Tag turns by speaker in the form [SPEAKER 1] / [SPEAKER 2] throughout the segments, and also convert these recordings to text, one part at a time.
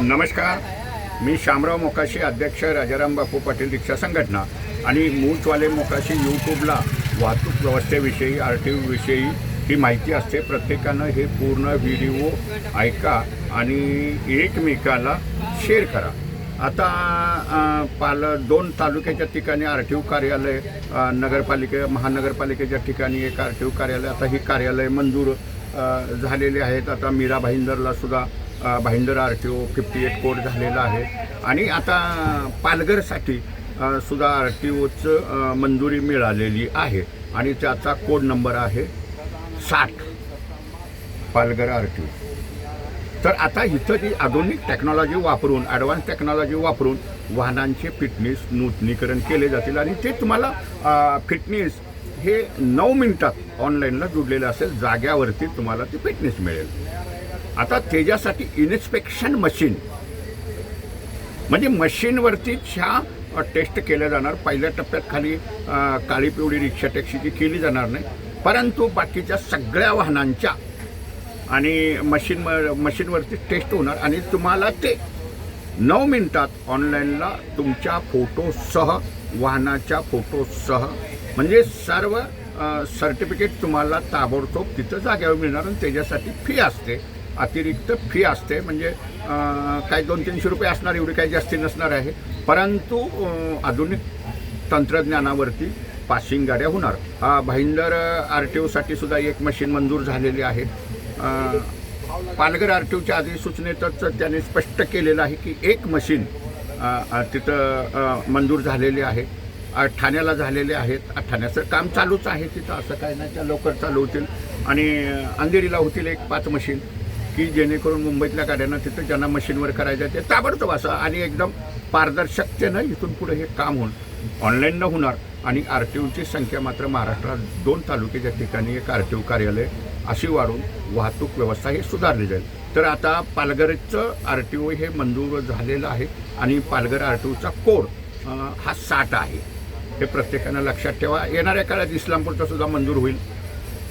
[SPEAKER 1] नमस्कार. मी शामराव मोकाशी अध्यक्ष राजाराम बापू पाटील रिक्षा संघटना आणि मूचवाले मोकाशी यूट्यूबला वाहतूक व्यवस्थेविषयी आर टी विषयी ही माहिती असते. प्रत्येकानं हे पूर्ण व्हिडिओ ऐका आणि एकमेकाला शेअर करा. आता पाल दोन तालुक्याच्या ठिकाणी आर टी ओ कार्यालय नगरपालिके महानगरपालिकेच्या ठिकाणी एक आर टी ओ कार्यालय आता ही कार्यालय मंजूर झालेले आहेत. आता मीरा भाईंदरला सुद्धा Bhayandar R T O fifty eight code झालेला आहे. आणि आता पालघरसाठी सुद्धा आर टी ओचं मंजुरी मिळालेली आहे. आणि त्याचा कोड नंबर आहे साठ पालघर आर टी ओ तर आता इथं जी आधुनिक टेक्नॉलॉजी वापरून ॲडव्हान्स टेक्नॉलॉजी वापरून वाहनांचे फिटनेस नूतनीकरण केले जातील. आणि ते तुम्हाला फिटनेस हे नऊ मिनटात ऑनलाईनला जुडलेलं असेल जाग्यावरती तुम्हाला ती फिटनेस मिळेल. आता त्याच्यासाठी इन्स्पेक्शन मशीन म्हणजे मशीनवरतीच ह्या टेस्ट केल्या जाणार. पहिल्या टप्प्यात खाली काळी पिवळी रिक्षा टॅक्सीची केली जाणार नाही. परंतु बाकीच्या सगळ्या वाहनांच्या आणि मशीन मशीनवरती टेस्ट होणार. आणि तुम्हाला ते नऊ मिनटात ऑनलाईनला तुमच्या फोटोसह वाहनाच्या फोटोसह म्हणजे सर्व सर्टिफिकेट तुम्हाला ताबडतोब तिथं जाग्यावर मिळणार आणि त्याच्यासाठी फी असते. अतिरिक्त फी असते. म्हणजे काही दोन तीनशे रुपये असणार एवढी काही जास्ती नसणार आहे. परंतु आधुनिक तंत्रज्ञानावरती पासिंग गाड्या होणार. हा भाईंदर आर टी ओसाठी सुद्धा एक मशीन मंजूर झालेली आहे. पालघर आर टी ओच्या अधिसूचनेतच त्याने स्पष्ट केलेलं आहे की एक मशीन तिथं मंजूर झालेली आहे. ठाण्याला झालेले आहेत. ठाण्याचं काम चालूच आहे तिथं. असं काय नाही त्या लवकर चालू होतील. आणि अंधेरीला होतील एक पाच मशीन की जेणेकरून मुंबईतल्या गाड्यांना तिथं ज्यांना मशीनवर करायचं आहे ते ताबडतोब असं आणि एकदम पारदर्शकतेनं इथून पुढे हे काम होऊन ऑनलाईन न होणार आणि आर टी ओची संख्या मात्र महाराष्ट्रात दोन तालुक्याच्या ठिकाणी एक आर टी ओ कार्यालय अशी वाढून वाहतूक व्यवस्था ही सुधारली जाईल. तर आता पालघरचं आर टी ओ हे मंजूर झालेलं आहे आणि पालघर आर टी ओचा कोड हा साठ आहे. हे प्रत्येकानं लक्षात ठेवा. येणाऱ्या काळात इस्लामपूरचा सुद्धा मंजूर होईल.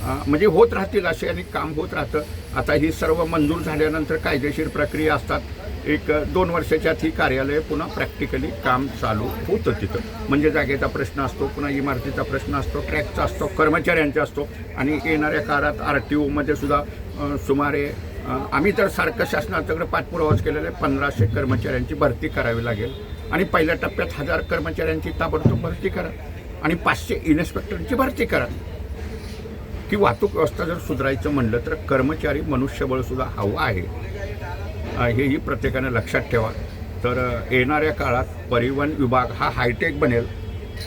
[SPEAKER 1] म्हणजे होत राहतील असे आणि काम होत राहतं. आता ही सर्व मंजूर झाल्यानंतर कायदेशीर प्रक्रिया असतात. एक दोन वर्षाच्या आत ही कार्यालय पुन्हा प्रॅक्टिकली काम चालू होतं तिथं. म्हणजे जागेचा प्रश्न असतो पुन्हा इमारतीचा प्रश्न असतो ट्रॅकचा असतो कर्मचाऱ्यांचा असतो आणि येणाऱ्या काळात आर टी ओमध्ये सुद्धा सुमारे आम्ही तर सारखं शासनाच्याकडे पाठपुरावाच केलेला आहे. पंधराशे कर्मचाऱ्यांची भरती करावी लागेल. आणि पहिल्या टप्प्यात हजार कर्मचाऱ्यांची ताबडतोब भरती करा आणि पाचशे इन्स्पेक्टरची भरती करा. की वाहतूक व्यवस्था जर सुधारायचं म्हणलं तर कर्मचारी मनुष्यबळसुद्धा हवं आहे. हेही प्रत्येकानं लक्षात ठेवा. तर येणाऱ्या काळात परिवहन विभाग हा हायटेक बनेल.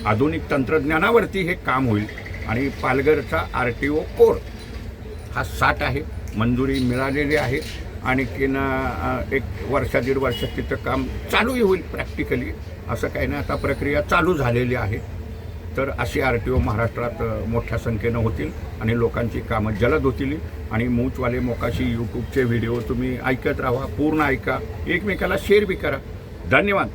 [SPEAKER 1] आधुनिक तंत्रज्ञानावरती हे काम होईल आणि पालघरचा आर टी ओ कोड हा साठ आहे मंजुरी मिळालेली आहे आणखीन एक वर्षा दीड वर्षात तिथं काम चालूही होईल प्रॅक्टिकली. असं काही नाही आता प्रक्रिया चालू झालेली आहे. तर अशी आर टी ओ महाराष्ट्रात मोठ्या संख्येनं होतील आणि लोकांची कामं जलद होतील. आणि मूचवाले मोकाशी यूट्यूबचे व्हिडिओ तुम्ही ऐकत राहा पूर्ण ऐका एकमेकाला शेअर बी करा. धन्यवाद.